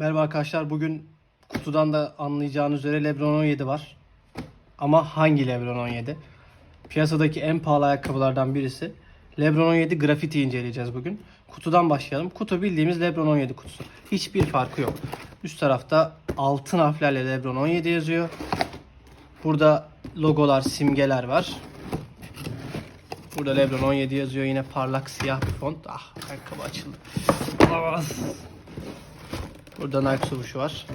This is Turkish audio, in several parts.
Merhaba arkadaşlar. Bugün kutudan da anlayacağınız üzere Lebron 17 var. Ama hangi Lebron 17? Piyasadaki en pahalı ayakkabılardan birisi. Lebron 17 grafiti inceleyeceğiz bugün. Kutudan başlayalım. Kutu bildiğimiz Lebron 17 kutusu. Hiçbir farkı yok. Üst tarafta altın harflerle Lebron 17 yazıyor. Burada logolar, simgeler var. Burada Lebron 17 yazıyor. Yine parlak siyah bir font. Ah ayakkabı açıldı. Ah. Burada Nike suvuşu var.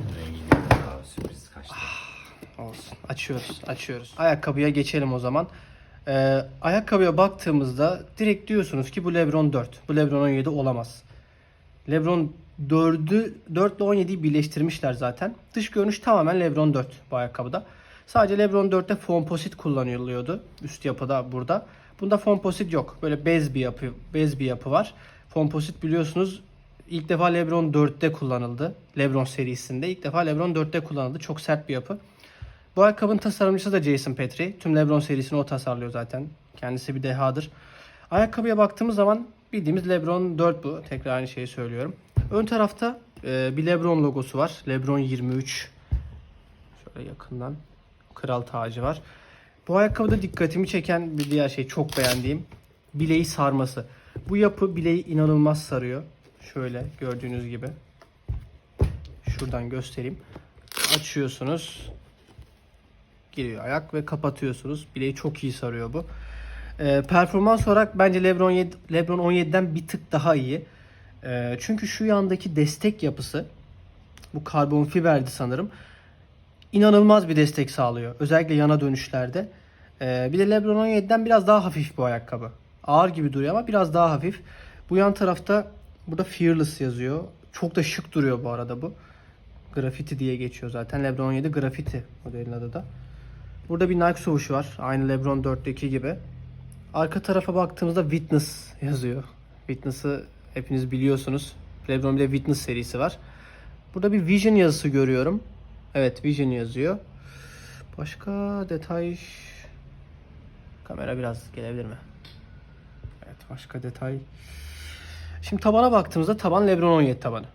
Aa, sürpriz kaçtı. Olsun. Açıyoruz. Açıyoruz. Ayakkabıya geçelim o zaman. Ee, ayakkabıya baktığımızda direkt diyorsunuz ki bu Lebron 4. Bu Lebron 17 olamaz. Lebron 4'ü 4 ile 17'yi birleştirmişler zaten. Dış görünüş tamamen Lebron 4 bu ayakkabıda. Sadece Lebron 4'te fomposit kullanılıyordu. Üst yapıda burada. Bunda fomposit yok. Böyle bez bir yapı, bez bir yapı var. Fomposit biliyorsunuz ilk defa Lebron 4'te kullanıldı. Lebron serisinde ilk defa Lebron 4'te kullanıldı. Çok sert bir yapı. Bu ayakkabının tasarımcısı da Jason Petri. Tüm Lebron serisini o tasarlıyor zaten. Kendisi bir dehadır. Ayakkabıya baktığımız zaman bildiğimiz Lebron 4 bu. Tekrar aynı şeyi söylüyorum. Ön tarafta e, bir Lebron logosu var. Lebron 23. Şöyle yakından. Kral tacı var. Bu ayakkabıda dikkatimi çeken bir diğer şey çok beğendiğim bileği sarması. Bu yapı bileği inanılmaz sarıyor. Şöyle gördüğünüz gibi. Şuradan göstereyim. Açıyorsunuz giriyor ayak ve kapatıyorsunuz. Bileği çok iyi sarıyor bu. Ee, performans olarak bence Lebron 7, Lebron 17'den bir tık daha iyi. Ee, çünkü şu yandaki destek yapısı bu karbon fiberdi sanırım. İnanılmaz bir destek sağlıyor. Özellikle yana dönüşlerde. Ee, bir de Lebron 17'den biraz daha hafif bu ayakkabı. Ağır gibi duruyor ama biraz daha hafif. Bu yan tarafta burada Fearless yazıyor. Çok da şık duruyor bu arada bu. Graffiti diye geçiyor zaten. Lebron 17 Graffiti modelin adı da. Burada bir Nike sovuşu var. Aynı Lebron 4'teki gibi. Arka tarafa baktığımızda Witness yazıyor. Witness'ı hepiniz biliyorsunuz. Lebron bir de Witness serisi var. Burada bir Vision yazısı görüyorum. Evet Vision yazıyor. Başka detay... Kamera biraz gelebilir mi? Evet başka detay... Şimdi tabana baktığımızda taban Lebron 17 tabanı.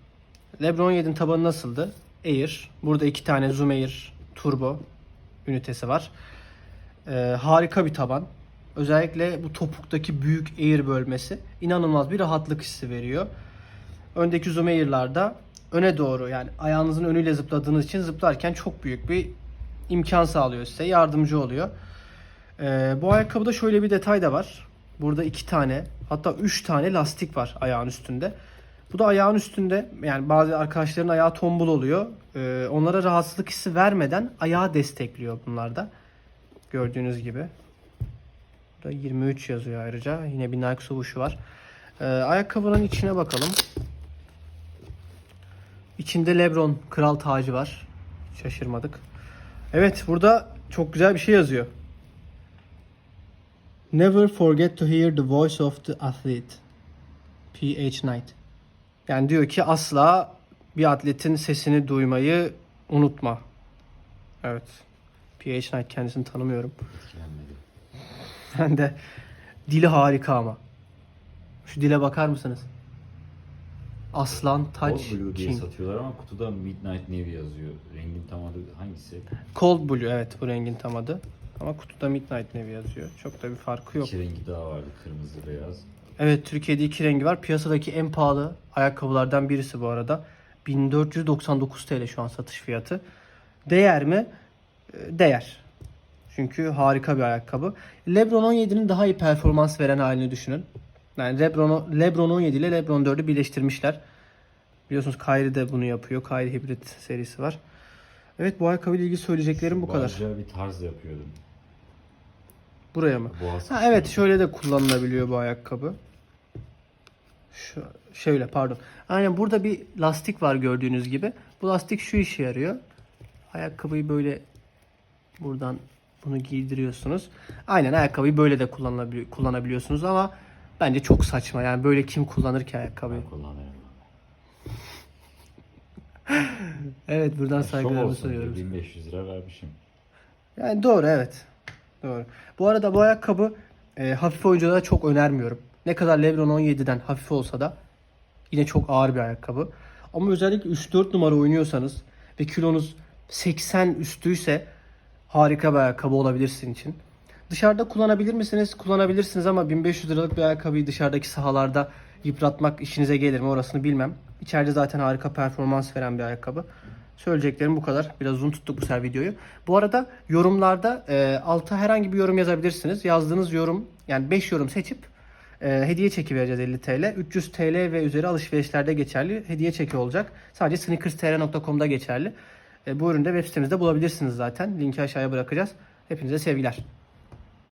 Lebron 17'nin tabanı nasıldı? Air. Burada iki tane Zoom Air Turbo ünitesi var. Ee, harika bir taban. Özellikle bu topuktaki büyük Air bölmesi inanılmaz bir rahatlık hissi veriyor. Öndeki Zoom Air'larda öne doğru yani ayağınızın önüyle zıpladığınız için zıplarken çok büyük bir imkan sağlıyor size. Yardımcı oluyor. Ee, bu ayakkabıda şöyle bir detay da var. Burada iki tane hatta üç tane lastik var ayağın üstünde. Bu da ayağın üstünde yani bazı arkadaşların ayağı tombul oluyor. Ee, onlara rahatsızlık hissi vermeden ayağı destekliyor bunlarda. Gördüğünüz gibi. Burada 23 yazıyor ayrıca. Yine bir Nike sovuşu var. Ee, ayakkabının içine bakalım. İçinde Lebron kral tacı var. Şaşırmadık. Evet burada çok güzel bir şey yazıyor. Never forget to hear the voice of the athlete. P.H. Knight. Yani diyor ki asla bir atletin sesini duymayı unutma. Evet. P.H. Knight kendisini tanımıyorum. Ben de dili harika ama. Şu dile bakar mısınız? Aslan, taç, Cold Blue diye king. satıyorlar ama kutuda Midnight Navy yazıyor. Rengin tam adı hangisi? Cold Blue evet bu rengin tam adı. Ama kutuda Midnight Navy yazıyor. Çok da bir farkı yok. İki rengi daha vardı. Kırmızı, beyaz. Evet Türkiye'de iki rengi var. Piyasadaki en pahalı ayakkabılardan birisi bu arada. 1499 TL şu an satış fiyatı. Değer mi? Ee, Değer. Çünkü harika bir ayakkabı. Lebron 17'nin daha iyi performans veren halini düşünün. Yani Lebron, Lebron 17 ile Lebron 4'ü birleştirmişler. Biliyorsunuz Kyrie de bunu yapıyor. Kyrie Hybrid serisi var. Evet bu ayakkabıyla ilgili söyleyeceklerim bu kadar. Barca bir tarz yapıyordum. Buraya mı? Boğaz Ha, evet şöyle de kullanılabiliyor bu ayakkabı. Şu, şöyle pardon. Aynen burada bir lastik var gördüğünüz gibi. Bu lastik şu işe yarıyor. Ayakkabıyı böyle buradan bunu giydiriyorsunuz. Aynen ayakkabıyı böyle de kullanılabiliyor, kullanabiliyorsunuz ama bence çok saçma. Yani böyle kim kullanır ki ayakkabıyı? Ben kullanıyorum. Evet buradan saygılarımı sunuyoruz. 1500 lira vermişim. Yani doğru evet. Doğru. Bu arada bu ayakkabı e, hafif oyunculara çok önermiyorum. Ne kadar Lebron 17'den hafif olsa da yine çok ağır bir ayakkabı. Ama özellikle 3-4 numara oynuyorsanız ve kilonuz 80 üstüyse harika bir ayakkabı olabilir sizin için. Dışarıda kullanabilir misiniz? Kullanabilirsiniz ama 1500 liralık bir ayakkabıyı dışarıdaki sahalarda yıpratmak işinize gelir mi orasını bilmem. İçeride zaten harika performans veren bir ayakkabı. Söyleyeceklerim bu kadar. Biraz uzun tuttuk bu sefer videoyu. Bu arada yorumlarda e, alta herhangi bir yorum yazabilirsiniz. Yazdığınız yorum yani 5 yorum seçip e, hediye çeki vereceğiz 50 TL. 300 TL ve üzeri alışverişlerde geçerli hediye çeki olacak. Sadece sneakerstr.com'da geçerli. E, bu ürünü de web sitemizde bulabilirsiniz zaten. Linki aşağıya bırakacağız. Hepinize sevgiler.